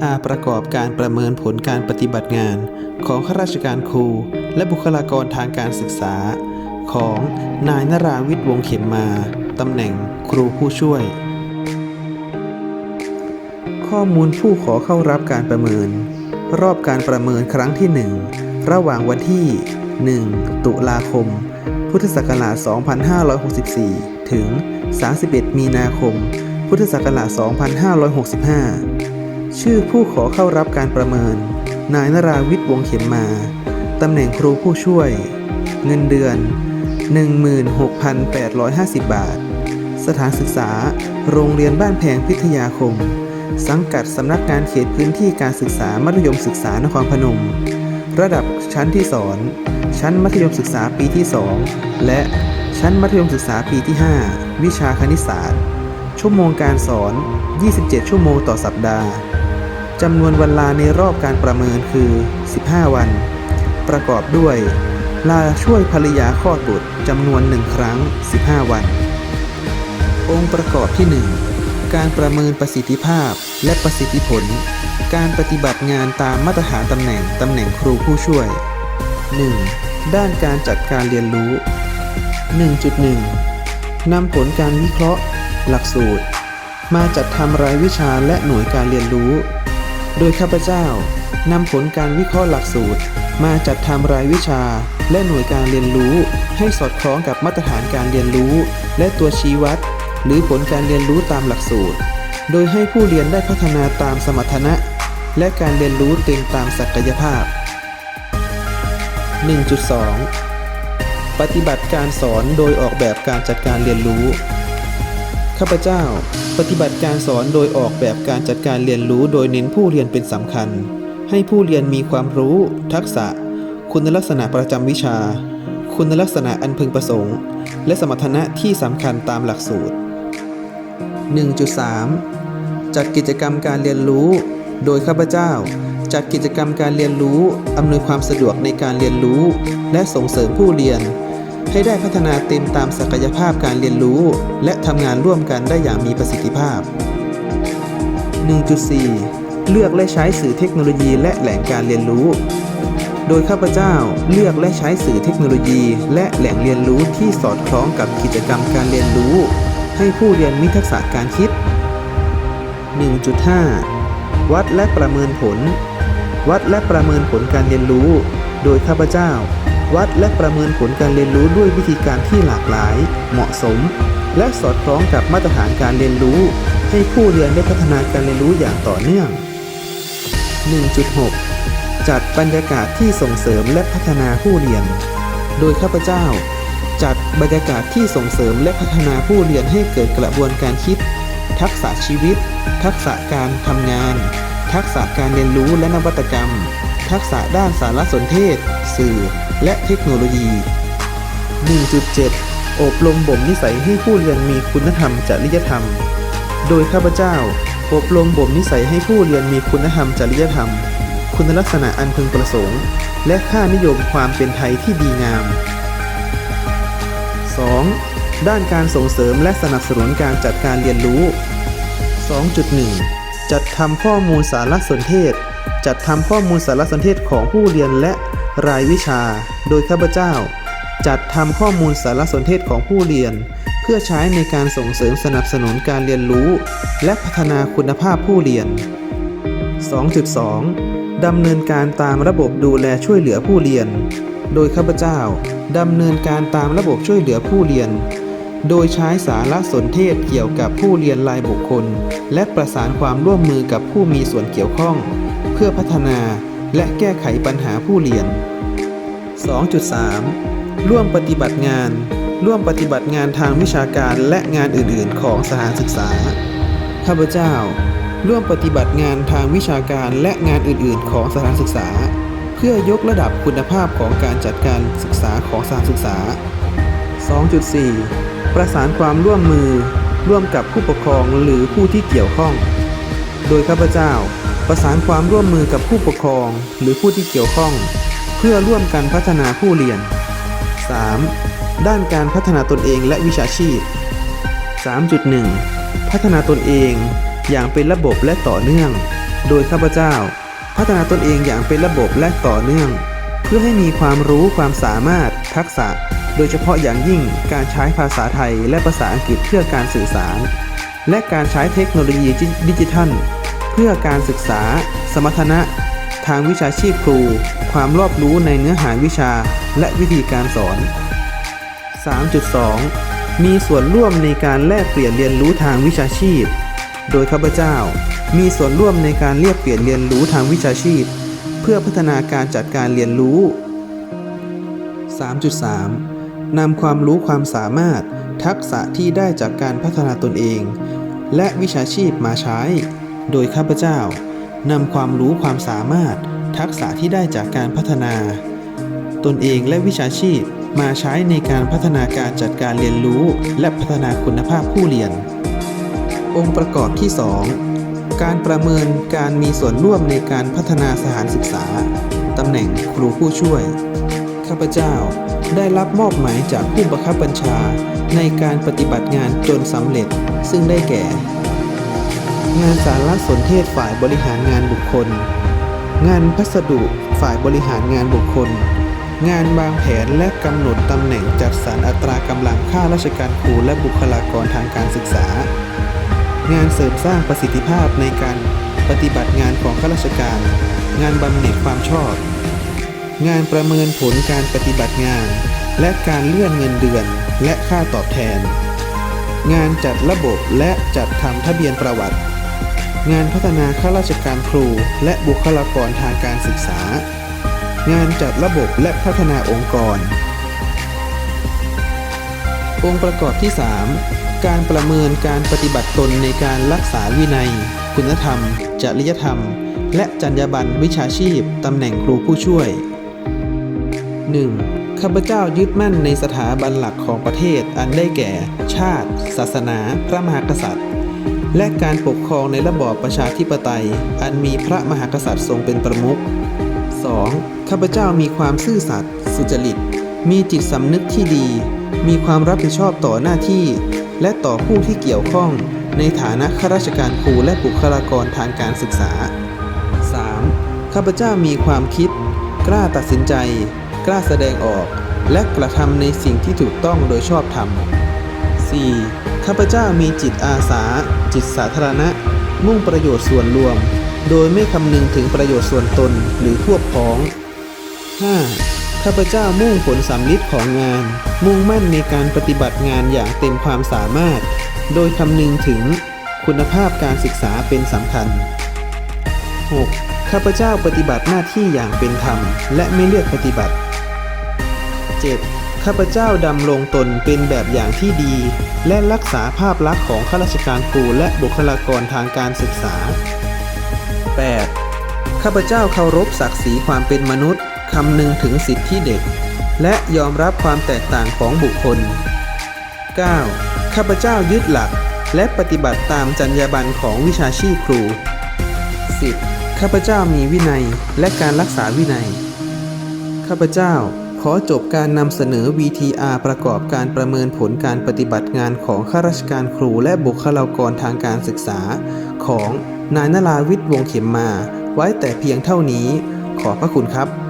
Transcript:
CSR ประกอบการประเมินผลการปฏิบัติงาน ของข้าราชการครู และบุคลากรทางการศึกษา ของนายนราวิทย์วงเข็มมาตำแหน่งครูผู้ช่วย ข้อมูลผู้ขอเข้ารับการประเมิน รอบการประเมินครั้งที่ 1 ระหว่างวันที่ 1 ตุลาคม พุทธศักราช 2564 ถึง 31 มีนาคม พุทธศักราช 2565 ชื่อผู้ขอเข้ารับการประเมิน นายนราวิทย์วงเข็มมา ตำแหน่งครูผู้ช่วย เงินเดือน 16,850 บาท สถานศึกษา โรงเรียนบ้านแพงพิทยาคม สังกัดสำนักงานเขตพื้นที่การศึกษามัธยมศึกษานครพนม ระดับชั้นที่สอน ชั้นมัธยมศึกษาปีที่ 2 และชั้นมัธยมศึกษาปีที่ 5 วิชาคณิตศาสตร์ ชั่วโมงการสอน 27 ชั่วโมงต่อสัปดาห์ จำนวนวันลาในรอบการประเมินคือ 15 วัน ประกอบด้วย ลาช่วยภรรยาคลอดบุตรจำนวน1ครั้ง 15 วัน องค์ประกอบที่ 1 การประเมินประสิทธิภาพและประสิทธิผล การปฏิบัติงานตามมาตรฐานตำแหน่งตำแหน่งครูผู้ช่วย 1. ด้านการจัดการเรียนรู้ 1.1 นำผลการวิเคราะห์ หลักสูตร มาจัดทำรายวิชาและหน่วยการเรียนรู้ โดยข้าพเจ้านำผลการวิเคราะห์หลักสูตร มาจัดทำรายวิชา และหน่วยการเรียนรู้ให้สอดคล้องกับมาตรฐานการเรียนรู้ และตัวชี้วัด หรือผลการเรียนรู้ตามหลักสูตร โดยให้ผู้เรียนได้พัฒนาตามสมรรถนะ และการเรียนรู้เต็มตามศักยภาพ 1.2 ปฏิบัติการสอนโดยออกแบบการจัดการเรียนรู้ ข้าพเจ้า ปฏิบัติการสอนโดยออกแบบการจัดการเรียนรู้โดยเน้นผู้เรียนเป็นสำคัญ ให้ผู้เรียนมีความรู้ ทักษะ คุณลักษณะประจำวิชา คุณลักษณะอันพึงประสงค์ และสมรรถนะที่สำคัญตามหลักสูตร 1.3 จัดกิจกรรมการเรียนรู้ โดยข้าพเจ้า จัดกิจกรรมการเรียนรู้อำนวยความสะดวกในการเรียนรู้ และส่งเสริมผู้เรียน ให้ได้พัฒนาเต็มตามศักยภาพการเรียนรู้ และทำงานร่วมกันได้อย่างมีประสิทธิภาพ 1.4 เลือกและใช้สื่อเทคโนโลยีและแหล่งการเรียนรู้ โดยข้าพเจ้าเลือกและใช้สื่อเทคโนโลยี และแหล่งเรียนรู้ที่สอดคล้องกับกิจกรรมการเรียนรู้ ให้ผู้เรียนมีทักษะการคิด 1.5 วัดและประเมินผล วัดและประเมินผลการเรียนรู้ โดยข้าพเจ้า วัดและประเมินผลการเรียนรู้ด้วยวิธีการที่หลากหลาย เหมาะสม และสอดคล้องกับมาตรฐานการเรียนรู้ ให้ผู้เรียนได้พัฒนาการเรียนรู้อย่างต่อเนื่อง 1.6 จัดบรรยากาศที่ส่งเสริมและพัฒนาผู้เรียน โดยข้าพเจ้า จัดบรรยากาศที่ส่งเสริมและพัฒนาผู้เรียนให้เกิดกระบวนการคิด ทักษะชีวิต ทักษะการทำงาน ทักษะการเรียนรู้และนวัตกรรม ทักษะด้านสารสนเทศ สื่อ และเทคโนโลยี 1.7 อบรมบ่มนิสัยให้ผู้เรียนมีคุณธรรมจริยธรรม โดยข้าพเจ้า อบรมบ่มนิสัยให้ผู้เรียนมีคุณธรรมจริยธรรม คุณลักษณะอันพึงประสงค์ และค่านิยมความเป็นไทยที่ดีงาม 2. ด้านการส่งเสริมและสนับสนุนการจัดการเรียนรู้ 2.1 จัดทำข้อมูลสารสนเทศ จัดทำข้อมูลสารสนเทศของผู้เรียนและ รายวิชา โดยข้าพเจ้า จัดทำข้อมูลสารสนเทศของผู้เรียน เพื่อใช้ในการส่งเสริมสนับสนุนการเรียนรู้ และพัฒนาคุณภาพผู้เรียน 2.2 ดำเนินการตามระบบดูแลช่วยเหลือผู้เรียน โดยข้าพเจ้า ดำเนินการตามระบบช่วยเหลือผู้เรียน โดยใช้สารสนเทศเกี่ยวกับผู้เรียนรายบุคคล และประสานความร่วมมือกับผู้มีส่วนเกี่ยวข้อง เพื่อพัฒนา และแก้ไขปัญหาผู้เรียน 2.3 ร่วมปฏิบัติงาน ร่วมปฏิบัติงานทางวิชาการและงานอื่นๆ ของสถานศึกษา ข้าพเจ้า ร่วมปฏิบัติงานทางวิชาการและงานอื่นๆ ของสถานศึกษา เพื่อยกระดับคุณภาพของการจัดการศึกษาของสถานศึกษา 2.4 ประสานความร่วมมือ ร่วมกับผู้ปกครองหรือผู้ที่เกี่ยวข้อง โดยข้าพเจ้า ประสานความร่วมมือกับผู้ปกครอง หรือผู้ที่เกี่ยวข้อง เพื่อร่วมกันพัฒนาผู้เรียน 3. ด้านการพัฒนาตนเองและวิชาชีพ 3.1 พัฒนาตนเองอย่างเป็นระบบและต่อเนื่อง โดยข้าพเจ้า พัฒนาตนเองอย่างเป็นระบบและต่อเนื่อง เพื่อให้มีความรู้ความสามารถ ทักษะ โดยเฉพาะอย่างยิ่งการใช้ภาษาไทยและภาษาอังกฤษเพื่อการสื่อสาร และการใช้เทคโนโลยีดิจิทัล เพื่อการศึกษา สมรรถนะ ทางวิชาชีพครู ความรอบรู้ในเนื้อหาวิชาและวิธีการสอน 3.2 มีส่วนร่วมในการแลกเปลี่ยนเรียนรู้ทางวิชาชีพ โดยข้าพเจ้า มีส่วนร่วมในการเรียกเปลี่ยนเรียนรู้ทางวิชาชีพ เพื่อพัฒนาการจัดการเรียนรู้ 3.3 นำความรู้ความสามารถ ทักษะที่ได้จากการพัฒนาตนเอง และวิชาชีพมาใช้ โดยข้าพเจ้านำความรู้ความสามารถทักษะที่ได้จากการพัฒนา ตนเองและวิชาชีพมาใช้ในการพัฒนาการจัดการเรียนรู้และพัฒนาคุณภาพผู้เรียน องค์ประกอบที่ 2 การประเมินการมีส่วนร่วมในการพัฒนาสถานศึกษาตำแหน่งครูผู้ช่วย ข้าพเจ้าได้รับมอบหมายจากผู้บังคับบัญชาในการปฏิบัติงานจนสำเร็จ ซึ่งได้แก่ งานสารสนเทศฝ่ายบริหารงานบุคคล งานพัสดุฝ่ายบริหารงานบุคคล งานวางแผนและกำหนดตำแหน่งจัดสรรอัตรากำลังข้าราชการครูและบุคลากรทางการศึกษา งานเสริมสร้างประสิทธิภาพในการปฏิบัติงานของข้าราชการ งานบำเหน็จความชอบ งานประเมินผลการปฏิบัติงาน และการเลื่อนเงินเดือนและค่าตอบแทน งานจัดระบบและจัดทำทะเบียนประวัติ งานพัฒนาข้าราชการครู และบุคลากรทางการศึกษา งานจัดระบบและพัฒนาองค์กร องค์ประกอบที่ 3 การประเมินการปฏิบัติตนในการรักษาวินัย คุณธรรม จริยธรรม และจรรยาบรรณวิชาชีพ ตำแหน่งครูผู้ช่วย 1. ข้าพเจ้ายึดมั่นในสถาบันหลักของประเทศอันได้แก่ ชาติ ศาสนา พระมหากษัตริย์ และการปกครองในระบอบประชาธิปไตย อันมีพระมหากษัตริย์ทรงเป็นประมุข 2. ข้าพเจ้ามีความซื่อสัตย์สุจริต มีจิตสำนึกที่ดี มีความรับผิดชอบต่อหน้าที่ และต่อผู้ที่เกี่ยวข้อง ในฐานะข้าราชการครูและบุคลากรทางการศึกษา 3. ข้าพเจ้ามีความคิด กล้าตัดสินใจ กล้าแสดงออก และกระทำในสิ่งที่ถูกต้องโดยชอบธรรม 4. ข้าพเจ้ามีจิตอาสา จิตสาธารณะ มุ่งประโยชน์ส่วนรวม โดยไม่คำนึงถึงประโยชน์ส่วนตนหรือพวกพ้อง 5. ข้าพเจ้ามุ่งผลสำลิดของงาน มุ่งมั่นในการปฏิบัติงานอย่างเต็มความสามารถ โดยคำนึงถึงคุณภาพการศึกษาเป็นสำคัญ 6. ข้าพเจ้าปฏิบัติหน้าที่อย่างเป็นธรรม และไม่เลือกปฏิบัติ 7. ข้าพเจ้าดำรงตนเป็นแบบอย่างที่ดี และรักษาภาพลักษณ์ของข้าราชการครูและบุคลากรทางการศึกษา 8. ข้าพเจ้าเคารพศักดิ์ศรีความเป็นมนุษย์คำนึงถึงสิทธิเด็ก และยอมรับความแตกต่างของบุคคล 9. ข้าพเจ้ายึดหลัก และปฏิบัติตามจรรยาบรรณของวิชาชีพครู 10. ข้าพเจ้ามีวินัยและการรักษาวินัย ข้าพเจ้า ขอจบการนำเสนอ VTR ประกอบการประเมินผลการปฏิบัติงานของข้าราชการครูและบุคลากรทางการศึกษา ของนายนราวิทย์วงเข็มมา ไว้แต่เพียงเท่านี้ ขอพระคุณครับ